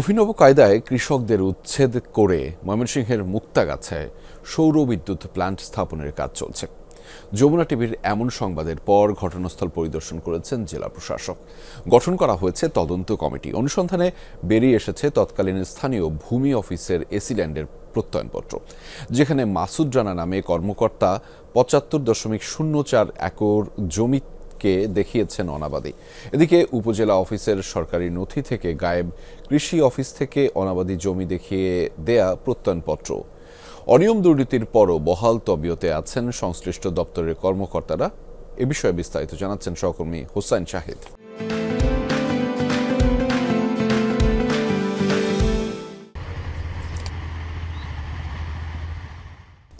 অভিনব কায়দায় কৃষকদের উচ্ছেদ করে ময়মনসিংহের মুক্তাগাছায় সৌর বিদ্যুৎ প্ল্যান্ট স্থাপনের কাজ চলছে। যমুনা টিভির এমন সংবাদের পর ঘটনাস্থল পরিদর্শন করেছেন জেলা প্রশাসক। গঠন করা হয়েছে তদন্ত কমিটি। অনুসন্ধানে বেরিয়ে এসেছে তৎকালীন স্থানীয় ভূমি অফিসের এসিল্যান্ডের প্রত্যয়নপত্র, যেখানে মাসুদ রানা নামে কর্মকর্তা পঁচাত্তর দশমিক শূন্য চার একর জমি কে দেখিয়েছেন অনাবাদী। এদিকে উপজেলা অফিসের সরকারি নথি থেকে গায়েব কৃষি অফিস থেকে অনাবাদী জমি দেখিয়ে দেয়া প্রত্যয়নপত্র। অনিয়ম দুর্নীতির পরও বহাল তবিয়তে আছেন সংশ্লিষ্ট দপ্তরের কর্মকর্তারা। এ বিষয়ে বিস্তারিত জানাচ্ছেন সহকর্মী হোসাইন শাহিদ।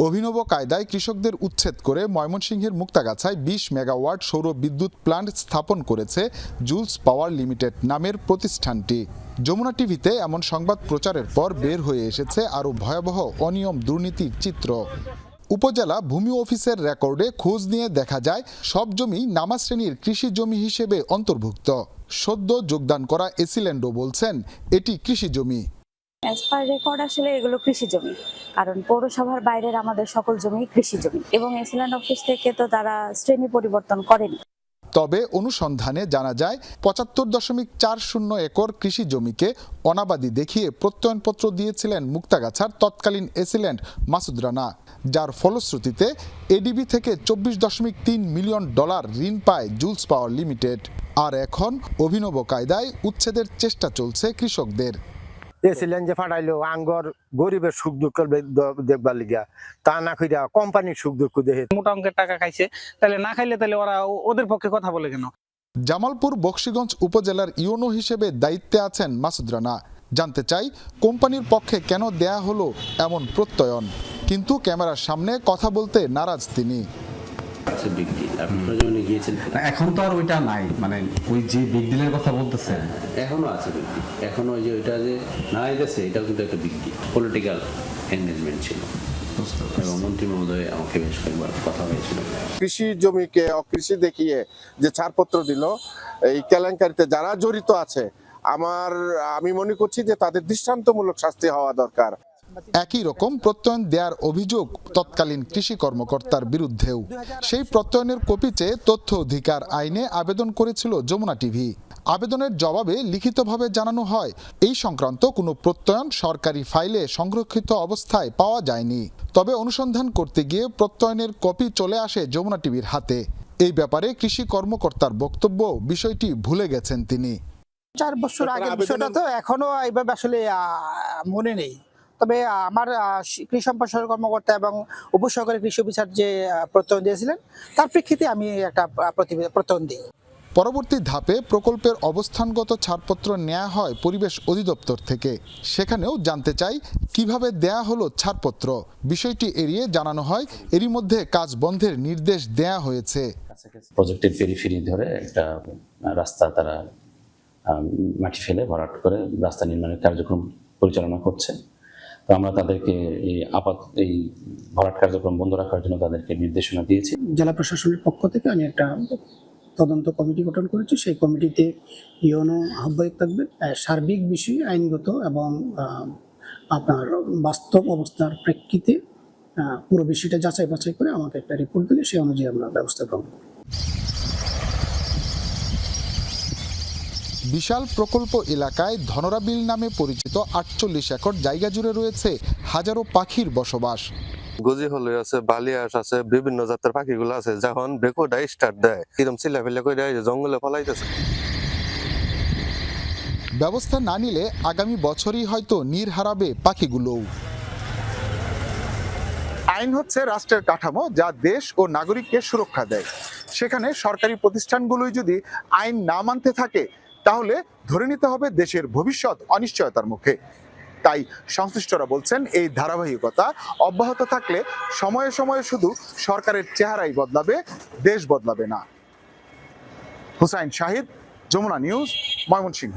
অভিনব কায়দায় কৃষকদের উচ্ছেদ করে ময়মনসিংহের মুক্তাগাছায় বিশ মেগাওয়াট সৌর বিদ্যুৎ প্ল্যান্ট স্থাপন করেছে জুলস পাওয়ার লিমিটেড নামের প্রতিষ্ঠানটি। যমুনা টিভিতে এমন সংবাদ প্রচারের পর বের হয়ে এসেছে আরও ভয়াবহ অনিয়ম দুর্নীতির চিত্র। উপজেলা ভূমি অফিসের রেকর্ডে খোঁজ নিয়ে দেখা যায়, সব জমি নামা শ্রেণির কৃষি জমি হিসেবে অন্তর্ভুক্ত। সদ্য যোগদান করা এসিল্যান্ডও বলছেন, এটি কৃষি জমি। অ্যাজ পার রেকর্ড আসলে এগুলো কৃষি জমি। কারণ পৌরসভার বাইরের আমাদের সকল জমি কৃষি জমি। এবং এসিল্যান্ড অফিস থেকে তো তারা শ্রেণি পরিবর্তন করেনি। তবে অনুসন্ধানে জানা যায়, পঁচাত্তর দশমিক চার শূন্য একর কৃষি জমিকে অনাবাদী দেখিয়ে প্রত্যয়নপত্র দিয়েছিলেন মুক্তাগাছার তৎকালীন এসিল্যান্ড মাসুদ রানা, যার ফলশ্রুতিতে এডিবি থেকে চব্বিশ দশমিক তিন মিলিয়ন ডলার ঋণ পায় জুলস পাওয়ার লিমিটেড। আর এখন অভিনব কায়দায় উচ্ছেদের চেষ্টা চলছে কৃষকদের। এসিলেন যে ফাটাইলো, আঙ্গর গরিবের সুখ দুঃখ দেখবার লিগা। তা না কইরা কোম্পানির সুখ দুঃখ দেখে মোটা অঙ্কের টাকা খাইছে। তাহলে না খাইলে তাহলে ওরা ওদের পক্ষে কথা বলে কেন? জামালপুর বক্সিগঞ্জ উপজেলার ইউনো হিসেবে দায়িত্বে আছেন মাসুদ রানা। জানতে চাই, কোম্পানির পক্ষে কেন দেয়া হলো এমন প্রত্যয়ন? কিন্তু ক্যামেরার সামনে কথা বলতে নারাজ তিনি। এখন তো আর ওইটা নাই। মানে ওই যে বিগ ডিলের কথা বলতেছেন। এখনও আছে বিগ ডিল এখনও ওই যে ওইটা যে না গেছে এটাও কিন্তু একটা বিগ ডিল পলিটিক্যাল এনগেজমেন্ট ছিল। এবং মন্ত্রী মহোদয় আমাকে বেশ কয়েকবার কথা হয়েছিল। কৃষি জমিকে অকৃষি দেখিয়ে যে ছাড়পত্র দিল এই কেলেঙ্কারিতে যারা জড়িত আছে আমার আমি মনে করছি যে তাদের দৃষ্টান্তমূলক শাস্তি হওয়া দরকার। একই রকম প্রত্যয়ন দেওয়ার অভিযোগ তৎকালীন কৃষি কর্মকর্তার বিরুদ্ধেও। সেই প্রত্যয়নের কপি চেয়ে তথ্য অধিকার আইনে আবেদন করেছিল যমুনা টিভি। আবেদনের জবাবে লিখিতভাবে জানানো হয় এই সংক্রান্ত কোনো প্রত্যয়ন সরকারি ফাইলে সংরক্ষিত অবস্থায় পাওয়া যায়নি। তবে অনুসন্ধান করতে গিয়ে প্রত্যয়নের কপি চলে আসে যমুনা টিভির হাতে। এই ব্যাপারে কৃষি কর্মকর্তার বক্তব্য বিষয়টি ভুলে গেছেন তিনি। চার বছর আগের বিষয়টা তো এখনও এইভাবে আসলে মনে নেই। তবে আমার কৃষি সম্প্রসারণ কর্মকর্তা এবং উপসহকারী কৃষি অফিসার যে প্রত্যয়ন দিয়েছিলেন তার প্রেক্ষিতে আমি একটা প্রত্যয়ন দিই। পরবর্তী ধাপে প্রকল্পের অবস্থানগত ছাড়পত্র নেওয়া হয় পরিবেশ অধিদপ্তর থেকে। সেখানেও জানতে চাই কীভাবে দেয়া হলো ছাড়পত্র? বিষয়টি এড়িয়ে জানানো হয় এরই মধ্যে কাজ বন্ধের নির্দেশ দেয়া হয়েছে। প্রজেক্টের পেরিফেরি ধরে একটা রাস্তা তারা মাটি ফেলে ভরাট করে রাস্তা নির্মাণের কার্যক্রম পরিচালনা করছে। তো আমরা তাদেরকে এই আপাত, এই ভরাট কার্যক্রম বন্ধ রাখার জন্য তাদেরকে নির্দেশনা দিয়েছি। জেলা প্রশাসনের পক্ষ থেকে আমি একটা তদন্ত কমিটি গঠন করেছি। সেই কমিটিতে ইউনো আহ্বায়ক থাকবে। সার্বিক বিষয় আইনগত এবং আপনার বাস্তব অবস্থার প্রেক্ষিতে পুরো বিষয়টা যাচাই বাছাই করে আমাকে একটা রিপোর্ট দিলে সেই অনুযায়ী আমরা ব্যবস্থা গ্রহণ করব। বিশাল প্রকল্প এলাকায় ধনরাবিল নামে পরিচিত আটচল্লিশ একর জায়গা জুড়ে রয়েছে হাজারো পাখির বসবাস। গজি হলে আছে বালিয়াস আছে বিভিন্ন জাতের পাখিগুলো আছে যখন বেকোটা স্টার্ট দেয় এরকম চিল্লা করে জঙ্গলে ফলাইতেছে। ব্যবস্থা না নিলে আগামী বছরই হয়তো নীর হারাবে পাখিগুলোও। আইন হচ্ছে রাষ্ট্রের কাঠামো যা দেশ ও নাগরিককে সুরক্ষা দেয়। সেখানে সরকারি প্রতিষ্ঠানগুলোই যদি আইন না মানতে থাকে তাহলে ধরে নিতে হবে দেশের ভবিষ্যৎ অনিশ্চয়তার মুখে। তাই সংশ্লিষ্টরা বলছেন, এই ধারাবাহিকতা অব্যাহত থাকলে সময়ে সময়ে শুধু সরকারের চেহারাই বদলাবে, দেশ বদলাবে না। হুসাইন শাহিদ, যমুনা নিউজ, ময়মনসিংহ।